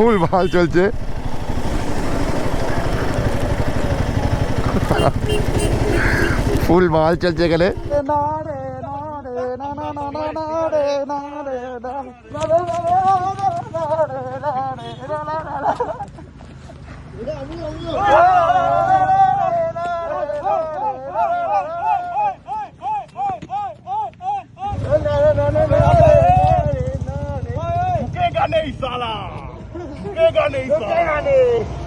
ফুল ভালো চলছে ফুল ভালো চলছে এখানে झुकेगा नहीं साला झुकेगा नहीं साला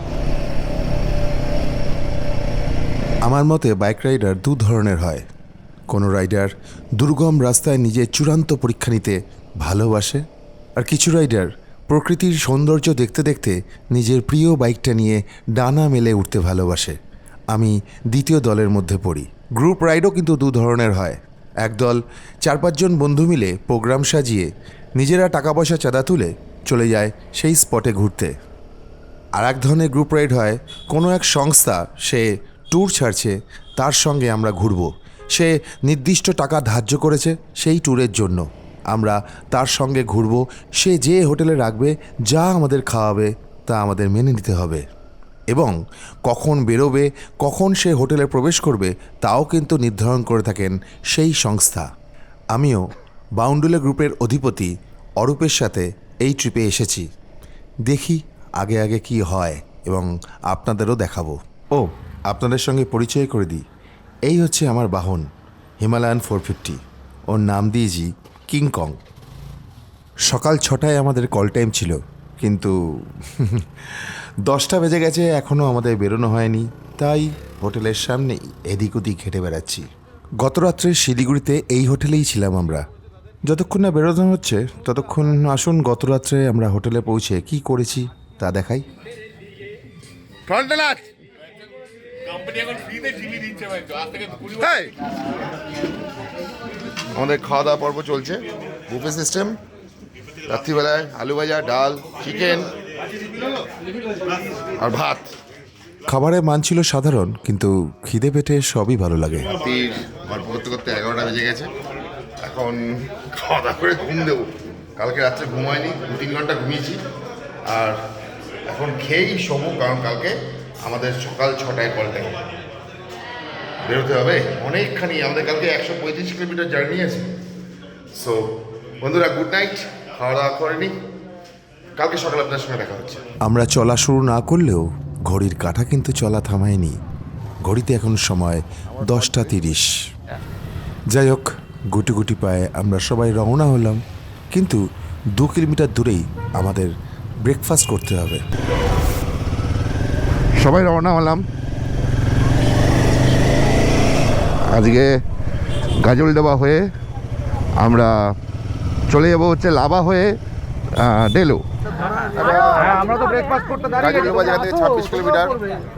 আমার মতে বাইক রাইডার দু ধরনের হয় কোনো রাইডার দুর্গম রাস্তায় নিজের চূড়ান্ত পরীক্ষা নিতে ভালোবাসে আর কিছু রাইডার প্রকৃতির সৌন্দর্য দেখতে দেখতে নিজের প্রিয় বাইকটা নিয়ে ডানা মেলে উঠতে ভালোবাসে আমি দ্বিতীয় দলের মধ্যে পড়ি গ্রুপ রাইডও কিন্তু দু ধরনের হয় একদল চার পাঁচজন বন্ধু মিলে প্রোগ্রাম সাজিয়ে নিজেরা টাকা পয়সা চাঁদা তুলে চলে যায় সেই স্পটে ঘুরতে। আর এক ধরনের গ্রুপ রাইড হয়, কোনো এক সংস্থা সে ট্যুর ছাড়ছে, তার সঙ্গে আমরা ঘুরব। সে নির্দিষ্ট টাকা ধার্য করেছে সেই ট্যুরের জন্য। আমরা তার সঙ্গে ঘুরব, সে যে হোটেলে রাখবে, যা আমাদের খাওয়াবে, তা আমাদের মেনে নিতে হবে। এবং কখন বেরোবে, কখন সে হোটেলে প্রবেশ করবে, তাও কিন্তু নির্ধারণ করে থাকেন সেই সংস্থা। আমিও বাউন্ডুলে গ্রুপের অধিপতি অরূপের সাথে এই ট্রিপে এসেছি। দেখি আগে আগে কি হয় এবং আপনাদেরও দেখাবো। ও, আপনাদের সঙ্গে পরিচয় করে দিই। এই হচ্ছে আমার বাহন, হিমালয়ান ফোর ফিফটি। ওর নাম দিয়েছি কিংকং সকাল ছটায় আমাদের কল টাইম ছিল, কিন্তু দশটা বেজে গেছে, এখনও আমাদের বেরোনো হয়নি। তাই হোটেলের সামনে এদিক ওদিক হেঁটে বেড়াচ্ছি। গত রাত্রে শিলিগুড়িতে এই হোটেলেই ছিলাম আমরা। যতক্ষণ না বেরোনো হচ্ছে ততক্ষণ আসুন গত রাত্রে আমরা হোটেলে পৌঁছে কি করেছি তা দেখাই! আমাদের খাওয়া দাওয়া পর্ব চলছে। বুফে সিস্টেম রাত্রিবেলায় আলু ভাজা ডাল চিকেন আর ভাত। খাবারের মান ছিল সাধারণ কিন্তু খিদে পেটে সবই ভালো লাগে। করতে করতে এগারোটা বেজে গেছে। এখন খাওয়া দাওয়া করে ঘুম দেবো। কালকে রাত্রে ঘুমায়নি দু তিন ঘণ্টা ঘুমিয়েছি। আর এখন খেয়েই শোবো, কারণ কালকে আমাদের সকাল ছটায় কল টাইম বেরোতে হবে। অনেকখানি, আমাদের কালকে একশো পঁয়ত্রিশ কিলোমিটার জার্নি আছে। সো বন্ধুরা গুড নাইট খাওয়া দাওয়া করেনি কালকে সকালে আপনার সঙ্গে দেখা হচ্ছে। আমরা চলা শুরু না করলেও ঘড়ির কাঁটা কিন্তু চলা থামায়নি। ঘড়িতে এখন সময় দশটা তিরিশ। যাই হোক গুটি গুটি পায়ে আমরা সবাই রওনা হলাম কিন্তু দু কিলোমিটার দূরেই আমাদের ব্রেকফাস্ট করতে হবে। সবাই রওনা হলাম। আজকে গাজল দেওয়া হয়ে আমরা চলে যাব হচ্ছে লাভা হয়ে ডেলো। আমরা তো ব্রেকফাস্ট করতে দাঁড়িয়ে গাজল দেওয়া জায়গা থেকে ছাব্বিশ কিলোমিটার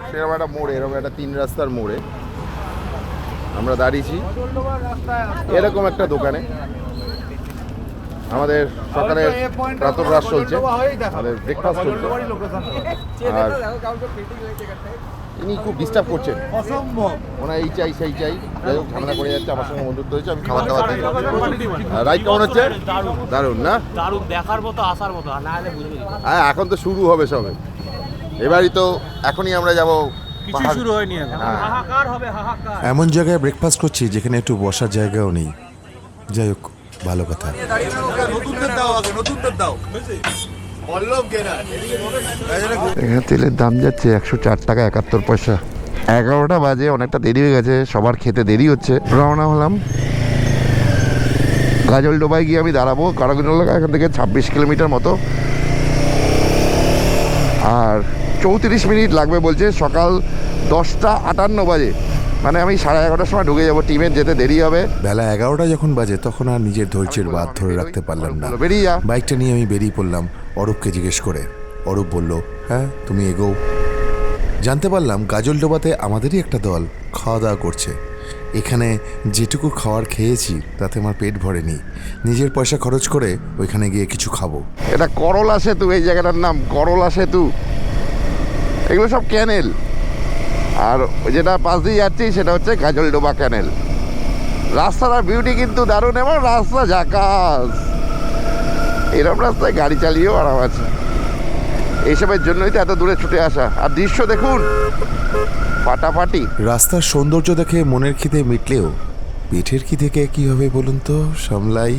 সেরকম একটা মোড়ে এরকম একটা তিন রাস্তার মোড়ে। আমরা দাঁড়িয়েছি। এরকম একটা দোকানে। আমাদের সকালের প্রাতরাস চলছে। আমাদের ব্রেকফাস্ট চলছে। আর ইনি খুব ডিস্টার্ব করছেন। অসম্ভব। ওনার এই চাই সেই চাই। যাই হোক ঝামেলা করে যাচ্ছে আমার সঙ্গে বন্ধুত্ব হয়েছে আমি খাবার দাবার দিই রাইড কেমন হচ্ছে? দারুণ না? দারুণ দেখার মতো আসার মতো না হলে বুঝবে হ্যাঁ এখন তো শুরু হবে সবে। এবারই তো এখনই আমরা যাব কিছু শুরু হয়নি হাহাকার হবে হাহাকার। এমন জায়গায় ব্রেকফাস্ট করছি যেখানে একটু বসার জায়গাও নেই। যাই হোক ভালো কথা। এখানে তেলের দাম যাচ্ছে একশো চার টাকা একাত্তর পয়সা। এগারোটা বাজে অনেকটা দেরি হয়ে গেছে সবার খেতে দেরি হচ্ছে। রওনা হলাম। গাজল ডোবায় গিয়ে আমি দাঁড়াবো কারাগুজল এখান থেকে ছাব্বিশ কিলোমিটার মতো। আর চৌত্রিশ মিনিট লাগবে বলছে সকাল দশটা আটান্ন বাজে। মানে আমি সাড়ে এগারোটার সময় ঢুকে যাব টিমের যেতে দেরি হবে। বেলা এগারোটা যখন বাজে তখন আর নিজের ধৈর্যের বাদ ধরে রাখতে পারলাম না। বেরিয়ে যা। বাইকটা নিয়ে আমি বেরিয়ে পড়লাম অরূপকে জিজ্ঞেস করে। অরূপ বলল হ্যাঁ তুমি এগোও জানতে পারলাম গাজলডোবাতে আমাদেরই একটা দল খাওয়া দাওয়া করছে। এখানে যেটুকু খাওয়ার খেয়েছি তাতে আমার পেট ভরেনি। নিজের পয়সা খরচ করে ওইখানে গিয়ে কিছু খাব। এটা করলা সেতু এই জায়গাটার নাম করলা সেতু। এগুলো সব ক্যানেল। আর যেটা পাশ দিয়ে যাচ্ছি সেটা হচ্ছে গাজলডোবা ক্যানেল। রাস্তাটার বিউটি কিন্তু দারুণ এবং রাস্তা ঝাকাস। এরকম রাস্তায় গাড়ি চালিয়েও আরাম আছে। এইসবের জন্যই তো এত দূরে ছুটে আসা। আর দৃশ্য দেখুন। ফাটাফাটি। রাস্তার সৌন্দর্য দেখে মনের খিদে মিটলেও পেটের খিদেকে কি হবে বলুন তো, সামলাই?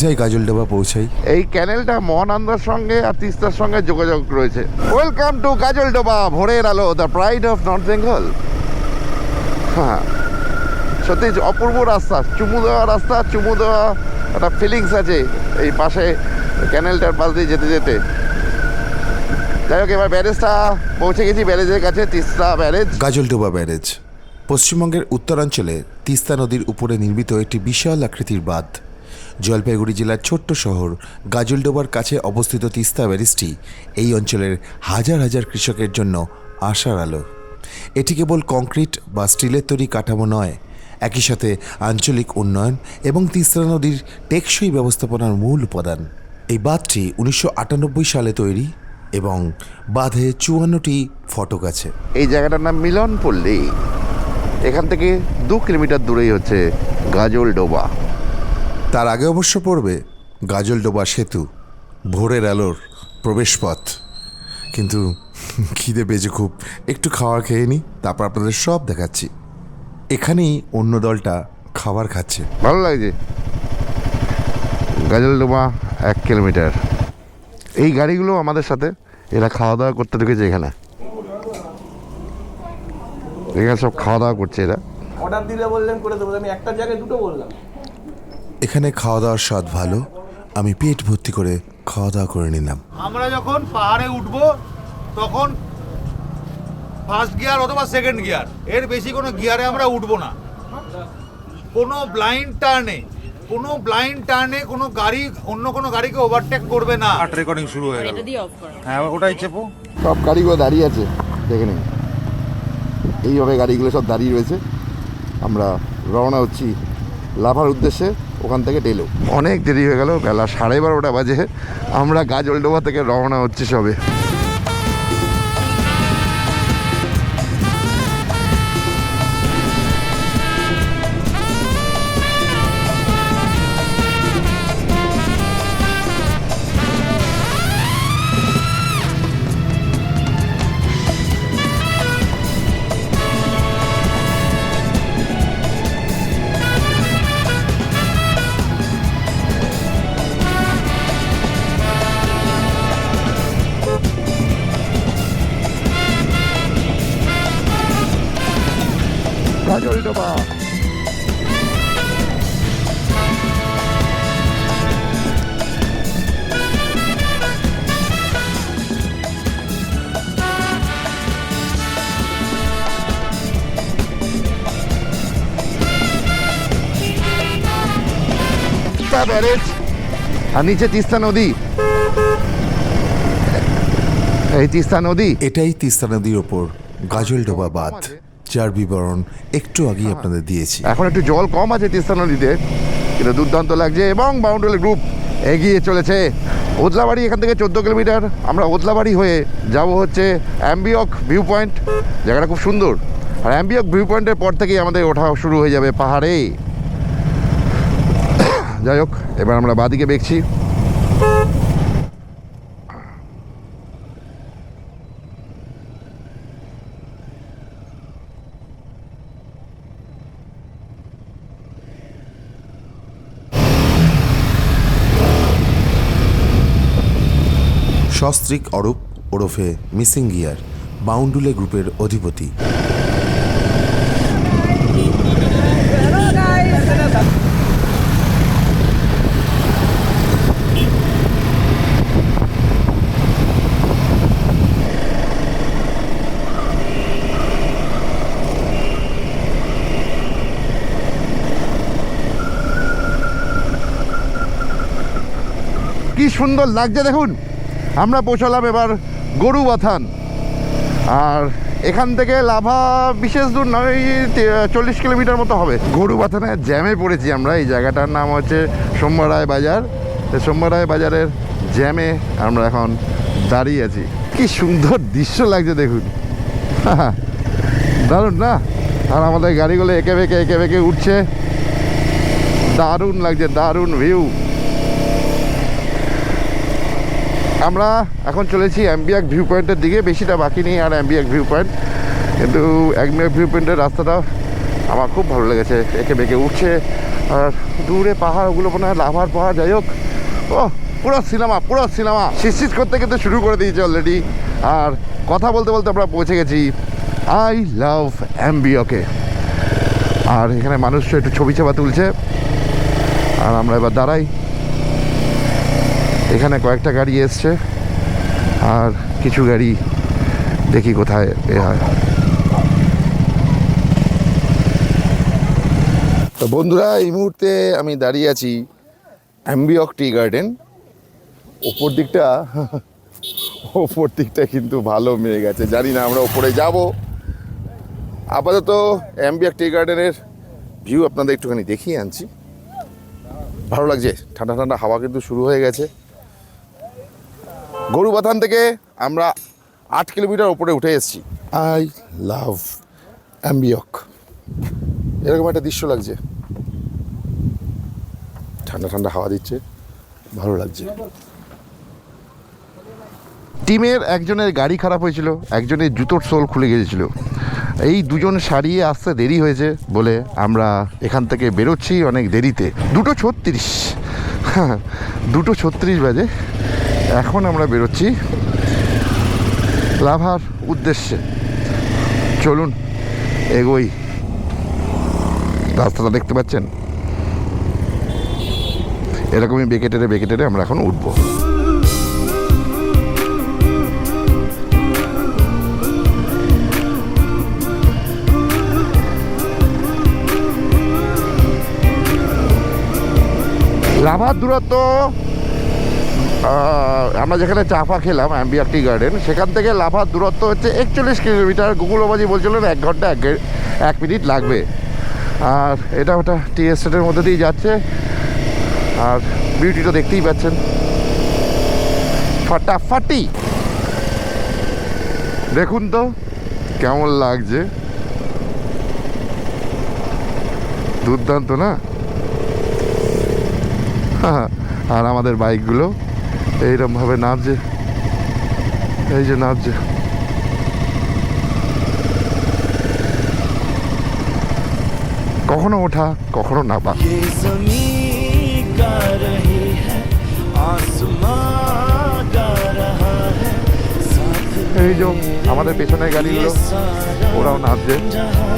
যাই গাজলডোবা পৌঁছাই। এই ক্যানেলটা মহানন্দার সঙ্গে আর তিস্তার সঙ্গে যোগাযোগ রয়েছে। Welcome to Gajoldoba Bhorer Alo the pride of North Bengal হ্যাঁ সত্যি অপূর্ব রাস্তা চুমু দেওয়া রাস্তা চুমু দেওয়া একটা ফিলিংস আছে এই পাশে ক্যানেলটার পাশ দিয়ে যেতে যেতে। যাই হোক এবার ব্যারেজটা পৌঁছে গেছি ব্যারেজের কাছে তিস্তা ব্যারেজ। গাজলডোবা ব্যারেজ। পশ্চিমবঙ্গের উত্তরাঞ্চলে তিস্তা নদীর উপরে নির্মিত একটি বিশাল আকৃতির বাঁধ। জলপাইগুড়ি জেলার ছোট্ট শহর গাজলডোবার কাছে অবস্থিত তিস্তা ব্যারেজটি এই অঞ্চলের হাজার হাজার কৃষকের জন্য আশার আলো। এটি কেবল কংক্রিট বা স্টিলের তৈরি কাঠামো নয়, একই সাথে আঞ্চলিক উন্নয়ন এবং তিস্তা নদীর টেকসই ব্যবস্থাপনার মূল উপাদান। এই বাঁধটি উনিশশো আটানব্বই সালে তৈরি এবং বাঁধে চুয়ান্নটি ফটক আছে। এই জায়গাটার নাম মিলনপল্লী। এখান থেকে দু কিলোমিটার দূরেই হচ্ছে গাজলডোবা। তার আগে অবশ্য পড়বে গাজলডোবা সেতু ভোরের আলোর প্রবেশপথ। কিন্তু খিদে বেজে খুব। একটু খাওয়ার খেয়ে নিই তারপর আপনাদের সব দেখাচ্ছি। এখানেই অন্য দলটা খাবার খাচ্ছে। ভালো লাগছে। গাজলডোবা এক কিলোমিটার। এই গাড়িগুলো আমাদের সাথে এরা খাওয়া দাওয়া করতে ঢুকেছে এখানে। এখানে সব খাওয়া দাওয়া করছে এরা। অর্ডার দিলে বললেন করে দেবো। আমি একটা জায়গায় দুটো বললাম। এখানে খাওয়া দাওয়ার স্বাদ ভালো আমি পেট ভর্তি করে খাওয়া দাওয়া করে নিলাম। আমরা যখন পাহাড়ে উঠব তখন ফার্স্ট গিয়ার অথবা সেকেন্ড গিয়ার এর বেশি কোনো গিয়ারে আমরা উঠবো না। কোনো ব্লাইন্ড টার্নে কোনো ব্লাইন্ড টার্নে কোনো গাড়ি অন্য কোনো গাড়িকে ওভারটেক করবে না। আট রেকর্ডিং শুরু হয়ে গেল। হ্যাঁ ওটাই চেপো সব গাড়িগুলো দাঁড়িয়ে আছে দেখে নিন। এইভাবে গাড়িগুলো সব দাঁড়িয়ে রয়েছে। আমরা রওনা হচ্ছি লাভার উদ্দেশ্যে। ওখান থেকে ডেলো। অনেক দেরি হয়ে গেল, বেলা সাড়ে বারোটা বাজে। আমরা গাজলডোবা থেকে রওনা হচ্ছে সবে। আর নিচে তিস্তা নদী। এই তিস্তা নদী। এটাই তিস্তা নদীর ওপর গাজলডোবা বাঁধ যার বিবরণ একটু আগেই আপনাদের দিয়েছি। এখন একটু জল কম আছে তিস্তা নদীতে কিন্তু দুর্দান্ত লাগছে এবং বাউন্ডারি গ্রুপ এগিয়ে চলেছে। ওদলাবাড়ি এখান থেকে চোদ্দ কিলোমিটার আমরা ওদলাবাড়ি হয়ে যাব হচ্ছে অ্যাম্বিয়ক ভিউ পয়েন্ট জায়গাটা খুব সুন্দর। আর অ্যাম্বিয়ক ভিউ পয়েন্টের পর থেকেই আমাদের ওঠা শুরু হয়ে যাবে পাহাড়ে। যাই হোক এবার আমরা বাদিকে দেখছি সস্ত্রিক অরূপ ওরফে মিসিং গিয়ার বাউন্ডুলে গ্রুপের অধিপতি কি সুন্দর লাগছে, দেখুন। আমরা পৌঁছালাম এবার গরু বাথান আর এখান থেকে লাভা বিশেষ দূর নয় চল্লিশ কিলোমিটার মতো হবে। গরু বাথানে জ্যামে পড়েছি আমরা, এই জায়গাটার নাম হচ্ছে সোমবারায় বাজার। সোমবারায় বাজারের জ্যামে আমরা এখন দাঁড়িয়ে আছি। কি সুন্দর দৃশ্য লাগছে, দেখুন। দারুণ না? আর আমাদের গাড়িগুলো একে বেঁকে একে বেঁকে উঠছে। দারুণ লাগছে, দারুণ ভিউ আমরা এখন চলেছি অ্যাম্বিয়াক ভিউ পয়েন্টের দিকে, বেশিটা বাকি নেই আর অ্যাম্বিয়াক ভিউ পয়েন্ট কিন্তু অ্যাম্বিয়াক ভিউ পয়েন্টের রাস্তাটা আমার খুব ভালো লেগেছে, একে বেঁকে উঠছে। আর দূরে পাহাড়গুলো মনে হয় লাভার পাহাড়, যাই হোক। ও, পুরো সিনেমা পুরো সিনেমা। শিশির করতে কিন্তু শুরু করে দিয়েছে অলরেডি আর কথা বলতে বলতে আমরা পৌঁছে গেছি আই লাভ অ্যাম্বিয়কে। আর এখানে মানুষ একটু ছবি চাপা তুলছে। আর আমরা এবার দাঁড়াই। এখানে কয়েকটা গাড়ি এসছে, আর কিছু গাড়ি দেখি কোথায় এ হয়। তো বন্ধুরা, এই মুহূর্তে আমি দাঁড়িয়ে আছি অ্যাম্বিয়ক টি গার্ডেন। ওপর দিকটা ওপর দিকটা কিন্তু ভালো মেয়ে গেছে জানি না আমরা ওপরে যাব। আপাতত অ্যাম্বিয়ক টি গার্ডেনের ভিউ আপনাদের একটুখানি দেখিয়ে আনছি। ভালো লাগছে, ঠান্ডা ঠান্ডা হাওয়া কিন্তু শুরু হয়ে গেছে। গরুবাথান থেকে আমরা আট কিলোমিটার উপরে উঠে এসেছি। আই লাভ অ্যাম্বিয়ক এরকম একটা দৃশ্য লাগছে। ঠান্ডা ঠান্ডা হাওয়া দিচ্ছে ভালো লাগছে। টিমের একজনের গাড়ি খারাপ হয়েছিল একজনের জুতোর সোল খুলে গিয়েছিল। এই দুজন সারিয়ে আসতে দেরি হয়েছে বলে আমরা এখান থেকে বেরোচ্ছি অনেক দেরিতে। দুটো ছত্রিশ। হ্যাঁ দুটো ছত্রিশ বাজে। এখন আমরা বেরোচ্ছি লাভার উদ্দেশ্যে। চলুন, এগোই। রাস্তাটা দেখতে পাচ্ছেন? এরকমই বেঁকে টেরে বেঁকে টেরে আমরা এখন উঠবো। লাভার দূরত্ব আমরা যেখানে চাফা খেলাম অ্যাম্বিয়ার টি গার্ডেন সেখান থেকে লাফার দূরত্ব হচ্ছে একচল্লিশ কিলোমিটার। গুগল বাজি বলছিলেন, এক ঘণ্টা, এক এক মিনিট লাগবে। আর এটা ওটা টি এস্টেটের মধ্যে দিয়ে যাচ্ছে। আর বিউটিটা দেখতেই পাচ্ছেন। ফাটাফাটি দেখুন তো, কেমন লাগছে। দুর্দান্ত না? আর আমাদের বাইকগুলো এইরকমভাবে নামছে এই যে নামছে কখনো ওঠা কখনো নামা ये जमीन गा रही है आसमां गा रहा है साथ এই যে আমাদের পেছনের গাড়িগুলো सारा ওরাও নাচছে जहां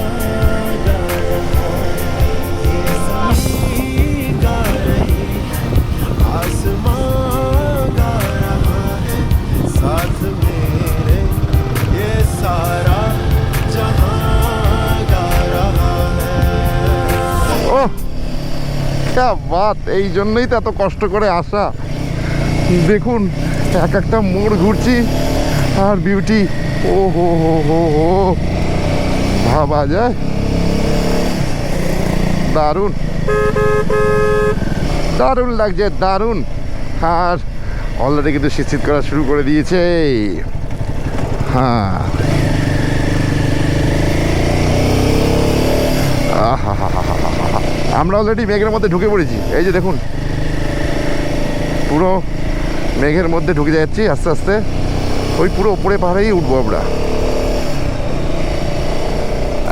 ক্যা বাত, এই জন্যই তো এত কষ্ট করে আসা। দেখুন, এক একটা মোড় ঘুরছি, আর বিউটি ও হো হো হো হো, ভাবা যায়। দারুণ। দারুণ লাগছে, দারুণ। আর অলরেডি কিন্তু শীত করা শুরু করে দিয়েছে। হ্যাঁ। আমরা অলরেডি মেঘের মধ্যে ঢুকে পড়েছি। এই যে দেখুন। পুরো মেঘের মধ্যে ঢুকে যাচ্ছি, আস্তে আস্তে। ওই পুরো উপরে পাহাড়েই উঠবো আমরা।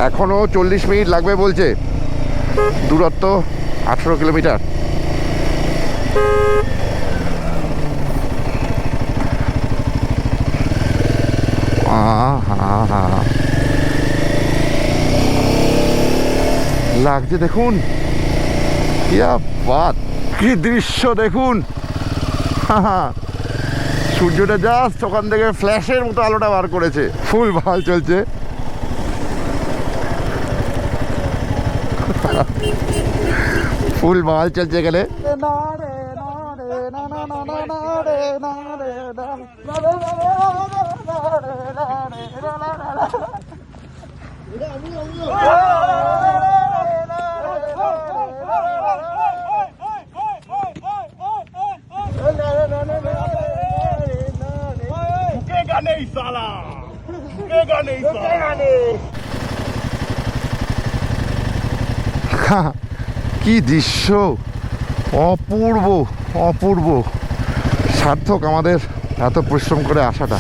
এখনও চল্লিশ মিনিট লাগবে বলছে। দূরত্ব আঠেরো কিলোমিটার। লাগছে দেখুন। ইয়া বাত কি দৃশ্য দেখুন। সূর্যটা জাস্ট ওখান থেকে ফ্ল্যাশের মতো আলোটা বার করেছে। ফুল ভালো চলছে। ফুল ভালো চলছে এখানে। কি দৃশ্য? অপূর্ব অপূর্ব। সার্থক আমাদের এত পরিশ্রম করে আসাটা।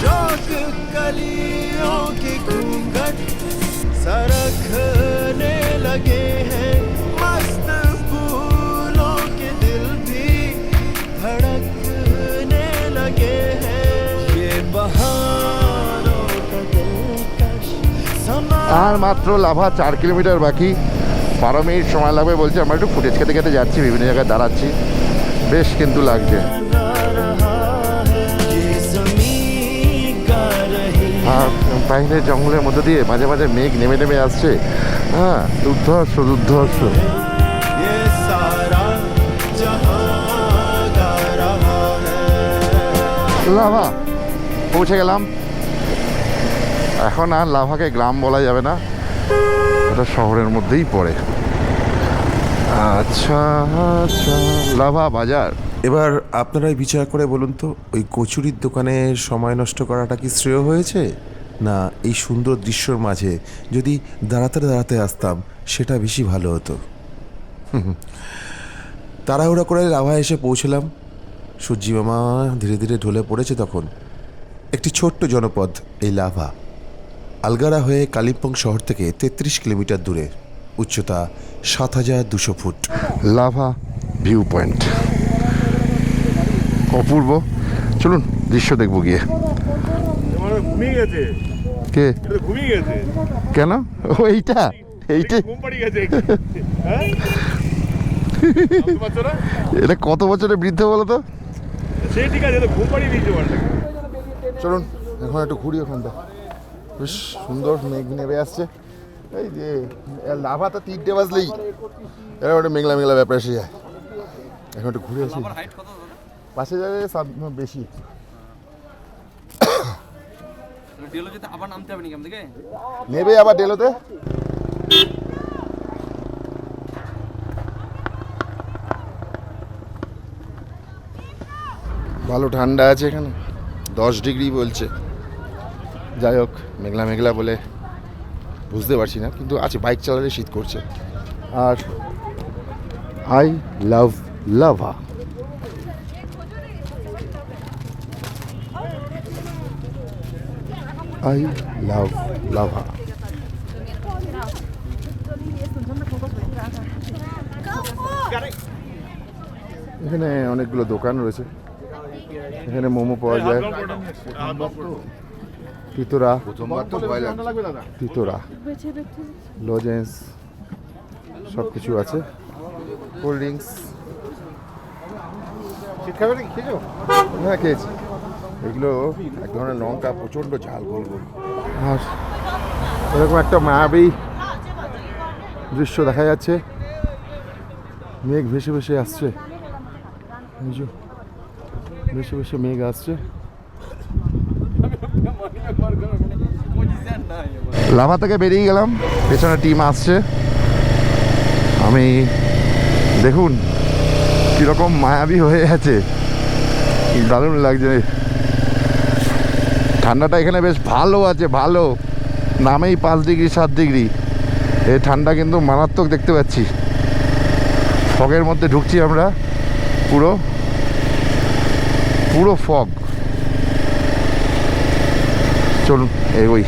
আর মাত্র লাভা চার কিলোমিটার বাকি। বারো মিনিট সময় লাগবে বলছে, আমরা একটু ফুটেজ খেতে খেতে যাচ্ছি, বিভিন্ন জায়গায় দাঁড়াচ্ছি। বেশ কিন্তু লাগছে। আর বাইরের জঙ্গলের মধ্যে দিয়ে মাঝে মাঝে মেঘ নেমে নেমে আসছে। হ্যাঁ দুর্ধর্ষ দুর্ধর্ষ। লাভা, পৌঁছে গেলাম। এখন আর লাভাকে গ্রাম বলা যাবে না। এটা শহরের মধ্যেই পড়ে। আচ্ছা আচ্ছা। লাভা বাজার। এবার আপনারাই বিচার করে বলুন তো, ওই কচুরির দোকানে সময় নষ্ট করাটা কি শ্রেয় হয়েছে? না, এই সুন্দর দৃশ্যর মাঝে যদি দাঁড়াতে দাঁড়াতে আসতাম, সেটা বেশি ভালো হতো। তাড়াহুড়া করে লাভা এসে পৌঁছলাম। সূর্যি মামা ধীরে ধীরে ঢলে পড়েছে তখন। একটি ছোট্ট জনপদ, এই লাভা। আলগারা হয়ে কালিম্পং শহর থেকে তেত্রিশ কিলোমিটার দূরে। উচ্চতা সাত হাজার দুশো ফুট। Lava view point. অপূর্ব। চলুন দৃশ্য দেখব গিয়ে। গেছে? কে? ঘুমিয়ে গেছে। কেন? ও এইটা? এইটা? হ্যাঁ এটা কত বছরের বৃদ্ধ বলো তো? ঠিক আছে চলুন এখন একটু ঘুরি ওখানটা বেশ সুন্দর মেঘ নেমে আসছে। এই যে লাভা তো তিনটে বাজলেই। এরকম একটা মেঘলা মেঘলা ব্যাপার এসে যায়। এখন একটু ঘুরে আসি। পাশে যাবে বেশি। নেবে আবার ডেলোতে? ভালো ঠান্ডা আছে এখানে। দশ ডিগ্রি বলছে। যাই হোক, মেঘলা মেঘলা বলে বুঝতে পারছি না, কিন্তু আছে, বাইক চালালে শীত করছে। আর I love Lava I love Lava এখানে অনেকগুলো দোকান রয়েছে। এখানে মোমো পাওয়া যায়। তিতোরা। তিতোরা। লজেন্স সব কিছু আছে কোল্ড ড্রিঙ্কস হ্যাঁ খেয়েছি। এগুলো এক ধরনের লঙ্কা প্রচণ্ড ঝাল গোল গোল। আর এরকম একটা মায়াবী দৃশ্য দেখা যাচ্ছে। মেঘ ভেসে ভেসে আসছে। ভেসে ভেসে মেঘ আসছে। লাভা থেকে বেরিয়ে গেলাম। পেছনে টিম আসছে। আমি, দেখুন কীরকম মায়াবী হয়ে আছে। দারুণ লাগছে। ঠান্ডাটা এখানে বেশ ভালো আছে, ভালো। নামেই পাঁচ ডিগ্রি, সাত ডিগ্রি। এই ঠান্ডা কিন্তু মারাত্মক দেখতে পাচ্ছি। ফগের মধ্যে ঢুকছি আমরা। পুরো পুরো ফগ। চলুন, এগোই।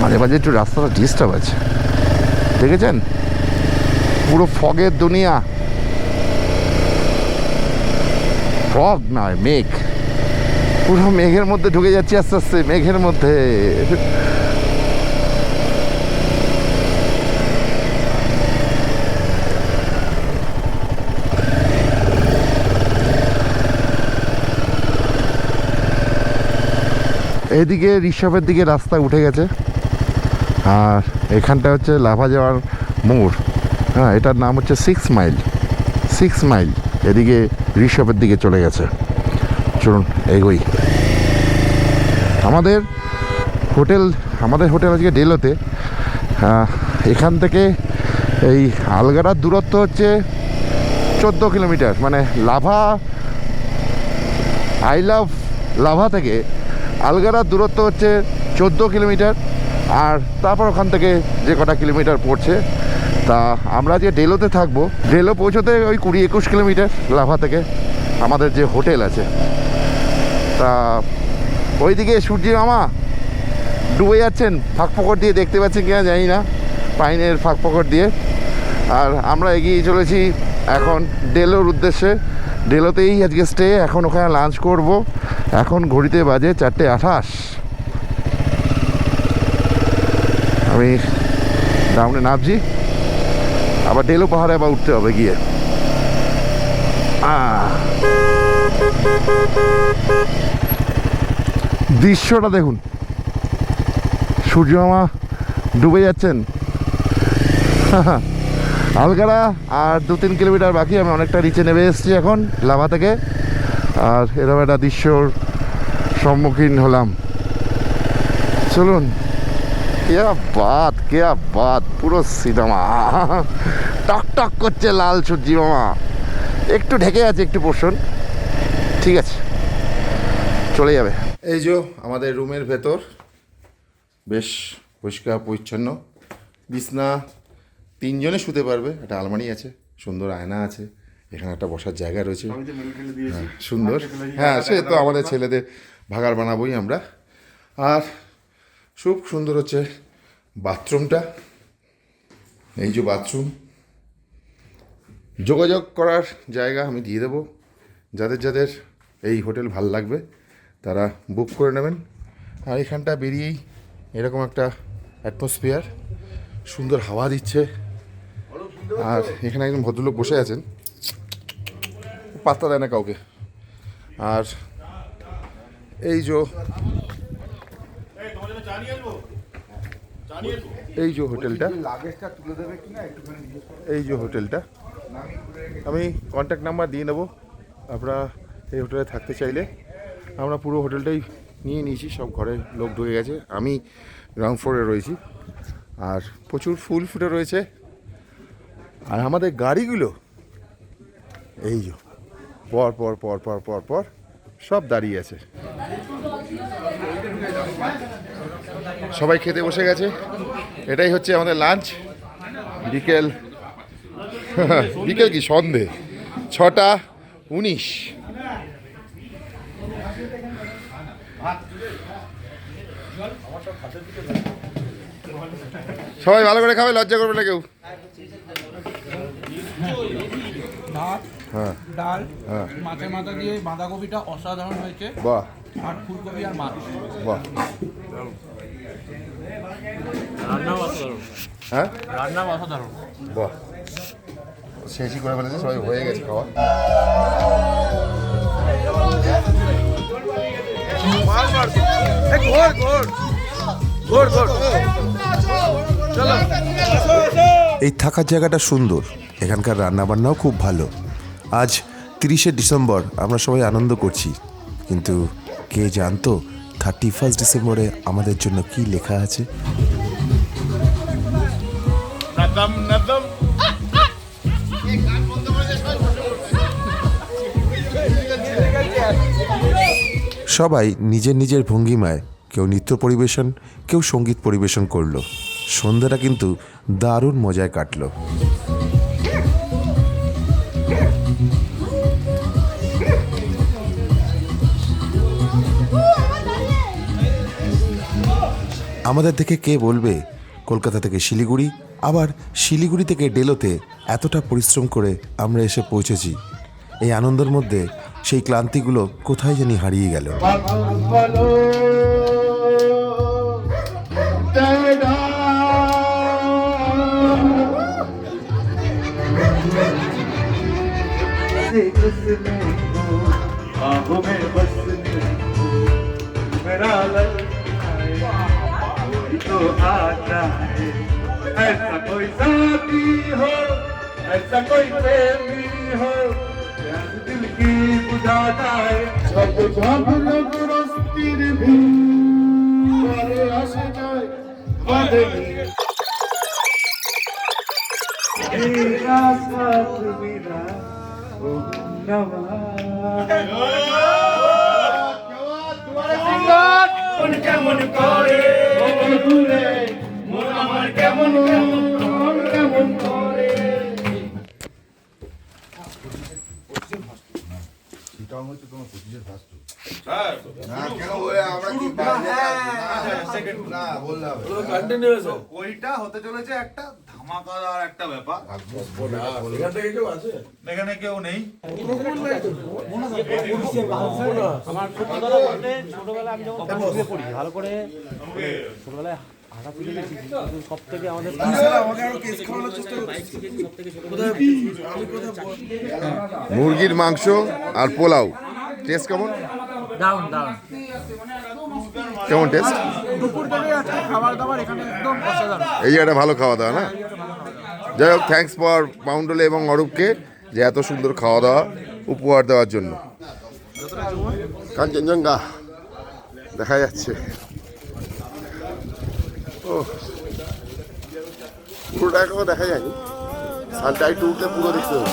মাঝে মাঝে একটু রাস্তাটা ডিস্টার্ব আছে। দেখেছেন? পুরো ফগের দুনিয়া। ফগ নয়, মেঘ। পুরো মেঘের মধ্যে ঢুকে যাচ্ছি আস্তে আস্তে, মেঘের মধ্যে। এদিকে ঋষভের দিকে রাস্তা উঠে গেছে। আর এখানটা হচ্ছে লাভা যাওয়ার মোড়। হ্যাঁ এটার নাম হচ্ছে সিক্স মাইল সিক্স মাইল এদিকে ঋষভের দিকে চলে গেছে। চলুন, এগোই। আমাদের হোটেল আমাদের হোটেল আজকে ডেলোতে। এখান থেকে এই আলগাড়ার দূরত্ব হচ্ছে চোদ্দ কিলোমিটার। মানে লাভা আই লাভ লাভা থেকে আলগাড়ার দূরত্ব হচ্ছে চোদ্দ কিলোমিটার, আর তারপর ওখান থেকে যে কটা কিলোমিটার পড়ছে, তা আমরা যে ডেলোতে থাকব ডেলো পৌঁছতে ওই কুড়ি একুশ কিলোমিটার লাভা থেকে আমাদের যে হোটেল আছে। তা ওইদিকে সূর্যি মামা, ডুবে যাচ্ছেন, ফাঁক ফকর দিয়ে দেখতে পাচ্ছেন কিনা জানি না, পাইনের ফাঁক ফকর দিয়ে। আর আমরা এগিয়ে চলেছি এখন ডেলোর উদ্দেশ্যে। ডেলোতেই আজকে স্টে এখন ওখানে লাঞ্চ করব। এখন ঘড়িতে বাজে চারটে আঠাশ। আমি ডাউনে নামছি। আবার ডেলো পাহাড়ে আবার উঠতে হবে গিয়ে। দৃশ্যটা দেখুন। সূর্যমামা ডুবে যাচ্ছেন। আলগাড়া আর দু তিন কিলোমিটার বাকি, আমি অনেকটা নিচে নেমে এসেছি এখন লাভা থেকে। আর এরকম একটা দৃশ্যর সম্মুখীন হলাম। চলুন কেয়া বাদ কেয়া বাদ পুরো সিনেমা। টক টক করছে লাল সূর্যি মামা। একটু ঢেকে আছে, একটু পোর্শন ঠিক আছে, চলে যাবে। এই যে আমাদের রুমের ভেতর, বেশ পরিষ্কার, পরিচ্ছন্ন। বিছনা, তিনজনে শুতে পারবে, একটা আলমারি আছে, সুন্দর আয়না আছে। এখানে একটা বসার জায়গা রয়েছে। হ্যাঁ, সুন্দর। হ্যাঁ সে তো আমাদের ছেলেদের ভাগার বানাবোই আমরা। আর খুব সুন্দর হচ্ছে বাথরুমটা। এই যে বাথরুম। যোগাযোগ করার জায়গা আমি দিয়ে দেবো। যাদের যাদের এই হোটেল ভালো লাগবে তারা বুক করে নেবেন। আর এখানটা বেরিয়েই এরকম একটা অ্যাটমসফিয়ার সুন্দর হাওয়া দিচ্ছে। আর এখানে একজন ভদ্রলোক বসে আছেন। পাত্তা দেয় না কাউকে। আর এই যে এই যে হোটেলটা। এই যে হোটেলটা। আমি কন্ট্যাক্ট নাম্বার দিয়ে নেব। আপনারা এই হোটেলে থাকতে চাইলে আমরা পুরো হোটেলটাই নিয়ে নিয়েছি, সব ঘরে লোক ঢুকে গেছে। আমি গ্রাউন্ড ফ্লোরে রয়েছি। আর প্রচুর ফুল ফুটে রয়েছে। আর আমাদের গাড়িগুলো এই যে। পর পর পর পর পর পর সব দাঁড়িয়ে আছে সবাই খেতে বসে গেছে। এটাই হচ্ছে আমাদের লাঞ্চ বিকেল। বিকেল কি? সন্ধে। ছটা উনিশ। সবাই ভালো করে খাবে, লজ্জা করবে না কেউ ভাত হ্যাঁ ডাল হ্যাঁ। মাছের মাথা দিয়ে বাঁধাকপিটা অসাধারণ হয়েছে। বাহ। আর ফুলকপি আর মাছ। বাহ। রান্নাও অসাধারণ। হ্যাঁ? রান্নাও অসাধারণ। বাহ। শেষই করে ফেলেছে সবাই হয়ে গেছে খাওয়া। এই থাকার জায়গাটা সুন্দর। এখানকার রান্নাবান্নাও খুব ভালো। আজ তিরিশে ডিসেম্বর আমরা সবাই আনন্দ করছি। কিন্তু কে জানতো থার্টি ফার্স্ট ডিসেম্বরে আমাদের জন্য কি লেখা আছে? সবাই নিজের নিজের ভঙ্গিমায় কেউ নৃত্য পরিবেশন কেউ সংগীত পরিবেশন করল। সন্ধ্যাটা কিন্তু দারুণ মজায় কাটলো। আমাদের দেখে কে বলবে? কলকাতা থেকে শিলিগুড়ি আবার শিলিগুড়ি থেকে ডেলোতে এতটা পরিশ্রম করে আমরা এসে পৌঁছেছি। এই আনন্দের মধ্যে সেই ক্লান্তিগুলো কোথায় জানি হারিয়ে গেল। है तो आता है ऐसा कोई साथी हो ऐसा कोई प्रेमी हो प्यार दिल की बुझाता है सब सब लोग रस्तिर भी परे আসে যায় বাঁধে मेरा साथ मेरा ओ नवा কেমন করে ওইটা হতে চলেছে একটা ধামাকাদার একটা ব্যাপার এখানে কেউ নেই আমার সত্যি কথা বলতে ছোটবেলায় আমি যখন পড়ি ভালো করে ছোটবেলায় হাঁটা তুলে গেছি সব থেকে আমাদের মুরগির মাংস আর পোলাও। টেস্ট কেমন? দারুণ দারুণ। কেমন টেস্ট দুপুর থেকে আজকে খাবার দাবার এখানে একদম অসাধারণ এই জায়গাটা ভালো খাওয়া দাওয়া না? যাই হোক থ্যাংকস ফর মাউন্টলে এবং অরূপকে যে এত সুন্দর খাওয়া দাওয়া উপহার দেওয়ার জন্য। কাঞ্চনজঙ্ঘা দেখা যাচ্ছে। ও পুরোটা এখনও দেখা যায়নি। সানটা একটু উঠলে পুরো দেখতে হবে।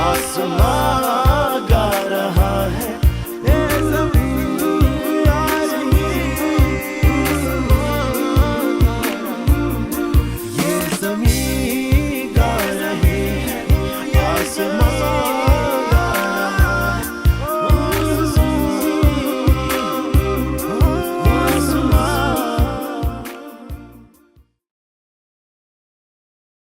आसमां गा रहा है